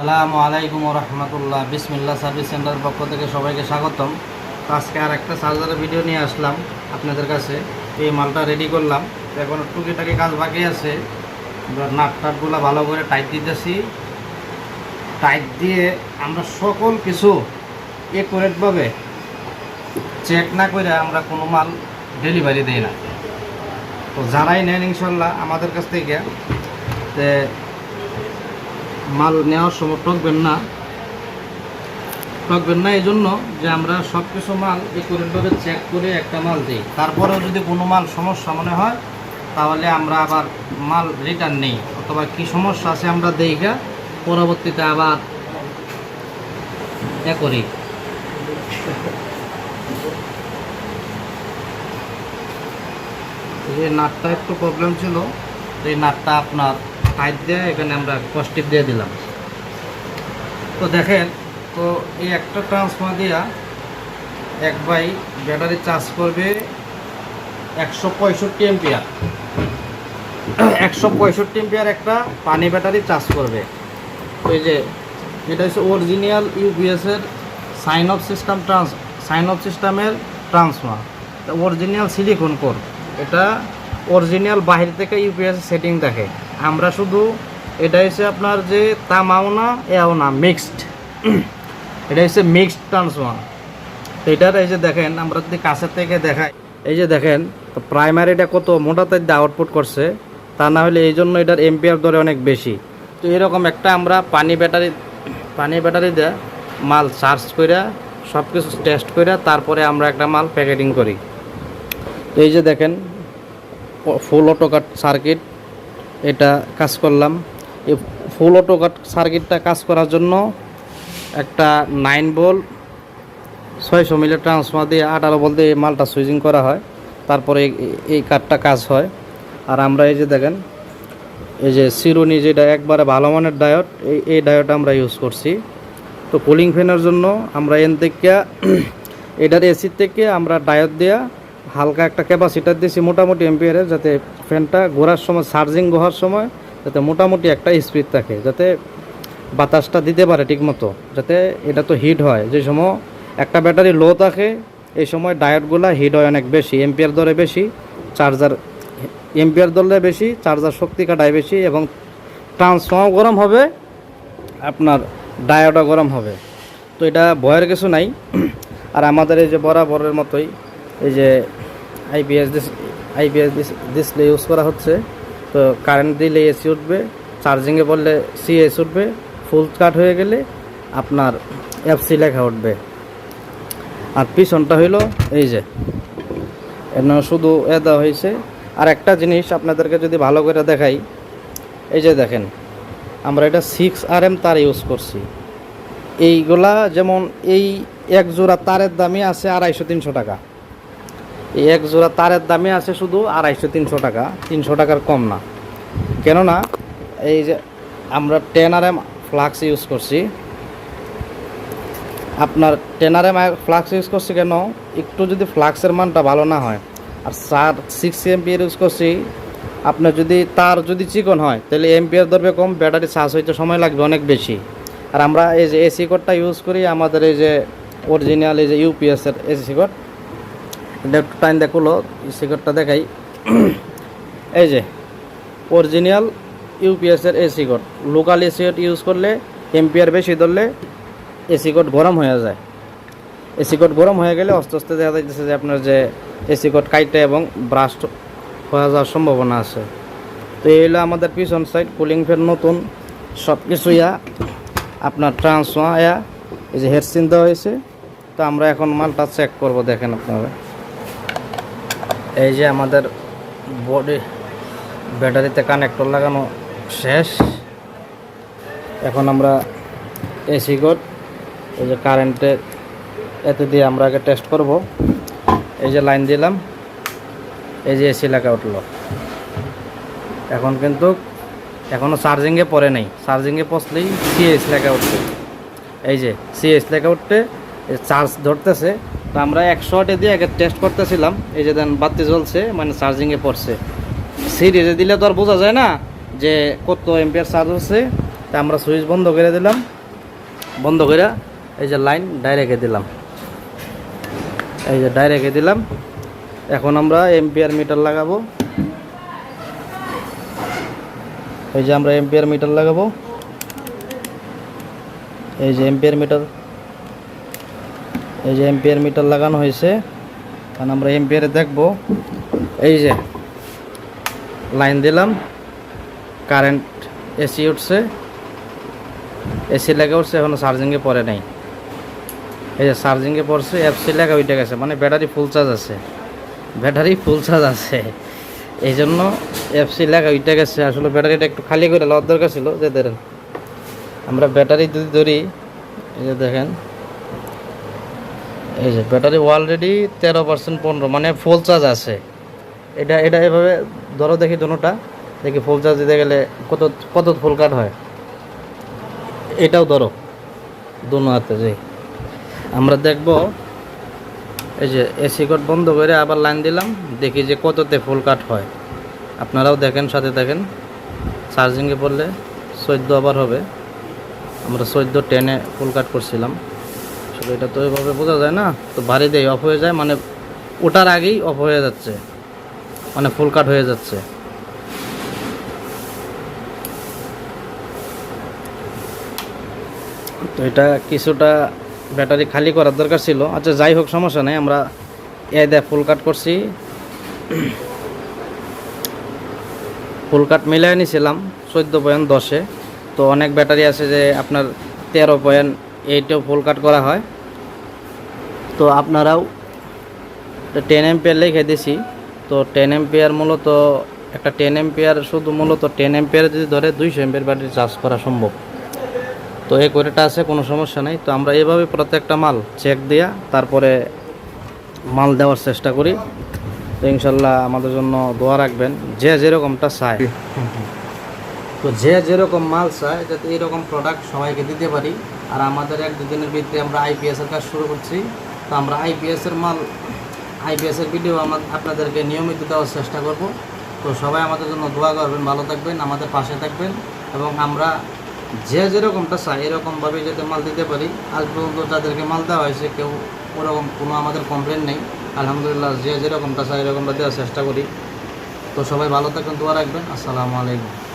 আসসালামু আলাইকুম রহমতুল্লাহ। বিসমিল্লা সার্ভিস সেন্টারের পক্ষ থেকে সবাইকে স্বাগতম। আজকে আর একটা চার্জারের ভিডিও নিয়ে আসলাম আপনাদের কাছে। এই মালটা রেডি করলাম। এখন টুকিটাকি কাজ বাকি আছে। নাট টাটগুলো ভালো করে টাইট দিতেছি। টাইট দিয়ে আমরা সকল কিছু একুরেটভাবে চেক না করে আমরা কোনো মাল ডেলিভারি দিই না। তো যারাই নেন ইনশাল্লাহ আমাদের কাছ থেকে। মাল নেওয়ার সময় ঠকবেন না। ঠকবেন না এই জন্য যে আমরা সব কিছু মাল একুরেটভাবে চেক করে একটা মাল দিই। তারপরেও যদি কোনো মাল সমস্যা মনে হয়, তাহলে আমরা আবার মাল রিটার্ন নেই। অথবা কি সমস্যা আছে আমরা দেইগা পরবর্তীতে আবার এ করি। এই নাটটা একটু প্রবলেম ছিল। এই নাটটা আপনার টাইট দিয়ে এখানে আমরা কস্টিপ দিয়ে দিলাম। তো দেখেন, তো এই একটা ট্রান্সফার দিয়া এক বাই ব্যাটারি চার্জ করবে একশো পঁয়ষট্টি এমপিয়ার একশো পঁয়ষট্টি এমপিয়ার একটা পানি ব্যাটারি চার্জ করবে। ওই যে, এটা হচ্ছে original ইউপিএসের sine of system trans sine of সিস্টেমের ট্রান্সফার অরিজিনাল সিলিকন কোর এটা অরিজিনাল বাহির থেকে ইউপিএস সেটিং দেখে। আমরা শুধু এটা হচ্ছে আপনার যে তামাও না এও না মিক্সড এটা হচ্ছে মিক্সড ট্রান্সফার তো এটার এই যে দেখেন, আমরা যদি কাছের থেকে দেখাই, এই যে দেখেন, তো প্রাইমারিটা কত মোটাতে আউটপুট করছে, তা না হলে এই জন্য এটার এমপিআর দরে অনেক বেশি। তো এরকম একটা আমরা পানি ব্যাটারি পানি ব্যাটারি দিয়ে মাল চার্জ করে সব কিছু টেস্ট করে তারপরে আমরা একটা মাল প্যাকেটিং করি। তো এই যে দেখেন ফুল অটো কাট সার্কিট এটা কাজ করলাম। এই ফুল অটো কাট সার্কিটটা কাজ করার জন্য একটা নাইন বল ছয়শো মিলি ট্রান্সফার দিয়ে আঠারো বল দিয়ে মালটা সুইচিং করা হয়। তারপরে এই কাঠটা কাজ হয়। আর আমরা এই যে দেখেন, এই যে সিরুনি যেটা একবারে ভালো মানের ডায়ট এই এই ডায়ট আমরা ইউজ করছি। তো কুলিং ফ্যানের জন্য আমরা এন থেকে, এটার এসির থেকে আমরা ডায়ট দেওয়া হালকা একটা ক্যাপাসিটার দিয়েছি মোটামুটি এমপিয়ারের যাতে ফ্যানটা ঘোরার সময় চার্জিং হওয়ার সময় যাতে মোটামুটি একটা স্পিড থাকে, যাতে বাতাসটা দিতে পারে ঠিকমতো, যাতে এটা তো হিট হয়। যে সময় একটা ব্যাটারি লো থাকে, এই সময় ডায়োডগুলো হিট হয় অনেক বেশি এম্পিয়ার দরে বেশি চার্জার এম্পিয়ার দরে বেশি চার্জার শক্তি কাটায় বেশি এবং ট্রান্সফর্মার গরম হবে, আপনার ডায়োডও গরম হবে। তো এটা ভয়ের কিছু নাই। আর আমাদের এই যে বরাবরের মতোই, এই যে আইপিএস আইপিএস ডিসপ্লে ইউজ করা হচ্ছে। তো কারেন্ট দিলে এসি উঠবে চার্জিংয়ে বললে সি সিএস উঠবে ফুল কাট হয়ে গেলে আপনার এফসি লেখা উঠবে। আর পিছনটা হইল এই যে, এর শুধু এ দেওয়া হয়েছে আর একটা জিনিস আপনাদেরকে যদি ভালো করে দেখাই, এই যে দেখেন, আমরা এটা সিক্স আর এম তার ইউজ করছি। এইগুলা যেমন এই এক জোড়া তারের দামই আছে আড়াইশো তিনশো টাকা। এক জোড়া তারের দামে আছে শুধু আড়াইশো, তিনশো টাকা। তিনশো টাকার কম না। কেননা, এই যে আমরা ten R M flux use করছি। আপনার ten R M flux use করছি কেন? একটু যদি ফ্লাক্সের মানটা ভালো না হয়, আর চার সিক্স এমপিয়ার ইউজ করছি, আপনার যদি তার যদি চিকন হয়, তাহলে এমপিয়ার ধরবে কম, ব্যাটারি চার্জ হইতে সময় লাগবে অনেক বেশি। আর আমরা এই যে এসি কোডটা ইউজ করি, আমাদের এই যে অরিজিনাল এই যে ইউপিএসের এসি কোড এটা একটু টাইম দেখল এসি কোডটা দেখাই। এই যে original ইউপিএসের AC code local AC code use করলে এমপিআর বেশি ধরলে এসি কোড গরম হয়ে যায়। এসি কোড গরম হয়ে গেলে আস্তে আস্তে দেখা যাচ্ছে যে আপনার যে এসি কোড কাইটে এবং ব্রাস্ট হয়ে যাওয়ার সম্ভাবনা আছে। তো এই হলো আমাদের পিছন সাইড কুলিং ফ্যান নতুন সব কিছু ইয়া, আপনার ট্রান্সফার ইয়া, এই যে হেডসিন দেওয়া হয়েছে। তো আমরা এখন মালটা চেক করব, দেখেন আপনারা। এই যে আমাদের বডি ব্যাটারিতে কানেক্টর লাগানো শেষ। এখন আমরা এসি কোড এই যে কারেন্টে এতে দিয়ে আমরা আগে টেস্ট করব। এই যে লাইন দিলাম, এই যে এসি লেখা উঠল। এখন কিন্তু এখনও চার্জিংয়ে পড়ে নেই। চার্জিংয়ে পৌঁছলেই সিএস লেখা উঠছে। এই যে সিএস লেখা উঠতে চার্জ ধরতেছে তো আমরা একশো আটে দিয়ে আগে টেস্ট করতেছিলাম। এই যে দেন, বাতি জ্বলছে মানে চার্জিংয়ে পড়ছে। সিরিজে দিলে তো আর বোঝা যায় না যে কত এম্পিয়ার চার্জ হচ্ছে। তা আমরা সুইচ বন্ধ করে দিলাম। বন্ধ করে এই যে লাইন ডাইরেক্টে দিলাম। এই যে ডাইরেক্টে দিলাম। এখন আমরা এম্পিয়ার মিটার লাগাবো। এই যে আমরা এম্পিয়ার মিটার লাগাবো। এই যে এম্পিয়ার মিটার এই যে এম্পিয়ার মিটার লাগানো হয়েছে। কারণ আমরা এম্পিয়ারে দেখব। এই যে লাইন দিলাম, কারেন্ট এসি উঠছে। এসি লেগে উঠছে, এখনও চার্জিংয়ে পড়ে নাই। এই যে চার্জিংয়ে পড়ছে এফসি লেখা উঠে গেছে মানে ব্যাটারি ফুল চার্জ আছে। ব্যাটারি ফুল চার্জ আছে। এই জন্য এফসি লেখা উঠে গেছে, আসলে ব্যাটারিটা একটু খালি করে লওয়ার দরকার ছিল, যে ধরেন আমরা ব্যাটারি যদি ধরি, এই যে দেখেন। এই যে ব্যাটারি অলরেডি তেরো পার্সেন্ট পনেরো মানে ফুল চার্জ আছে। এটা এটা এভাবে ধরো দেখি দুটা, দেখি ফুল চার্জ দিতে গেলে কত কত ফুল কাট হয়? এটাও ধরো, দুনো হাতে যে আমরা দেখব, এই যে এসি কোড বন্ধ করে আবার লাইন দিলাম, দেখি যে কততে ফুল কাট হয়। আপনারাও দেখেন, সাথে দেখেন। চার্জিংয়ে পড়লে চোদ্দ আবার হবে। আমরা চোদ্দ টেনে ফুল কাট করছিলাম। আসলে এটা তো এভাবে বোঝা যায় না। তো ভারী দেয় অফ হয়ে যায় মানে ওটার আগেই অফ হয়ে যাচ্ছে। মানে ফুল কাট হয়ে যাচ্ছে। তো এটা কিছুটা ব্যাটারি খালি করার দরকার ছিল। আচ্ছা যাই হোক, সমস্যা নেই, আমরা এ দেয় ফুল কাট করছি। ফুল কাট মিলাই নিছিলাম চোদ্দ পয়েন্ট দশে। তো অনেক ব্যাটারি আছে যে আপনার তেরো পয়েন্ট এইটেও ফুল কাট করা হয়। তো আপনারাও টেন এম্পিয়ার লিখে দিছি। তো টেন এম্পিয়ার মূলত একটা টেন এম্পিয়ার শুধু মূলত টেন এম্পিয়ার যদি ধরে দুইশো এম্পিয়ার ব্যাটারি চার্জ করা সম্ভব। তো এই কোরেটা আছে, কোনো সমস্যা নেই। তো আমরা এভাবে প্রত্যেকটা মাল চেক দেয়া তারপরে মাল দেওয়ার চেষ্টা করি। তো ইনশাল্লাহ আমাদের জন্য দোয়া রাখবেন, যে যেরকমটা চায়। তো যে যেরকম মাল চায়, যাতে এরকম প্রোডাক্ট সবাইকে দিতে পারি। আর আমাদের এক দুদিনের ভিতরে আমরা আইপিএস এর কাজ শুরু করছি। তো আমরা আইপিএসের মাল আইপিএসের ভিডিও আমার আপনাদেরকে নিয়মিত দেওয়ার চেষ্টা করব। তো সবাই আমাদের জন্য দোয়া করবেন, ভালো থাকবেন, আমাদের পাশে থাকবেন এবং আমরা যে যেরকমটা চাই এরকমভাবে যাতে মাল দিতে পারি। আজ পর্যন্ত যাদেরকে মাল দেওয়া হয়েছে, কেউ ওরকম কোনো আমাদের কমপ্লেন নেই। আলহামদুলিল্লাহ, যে যেরকমটা চাই, এরকমটা দেওয়ার চেষ্টা করি। তো সবাই ভালো থাকবেন, দোয়া রাখবেন। আসসালামু আলাইকুম।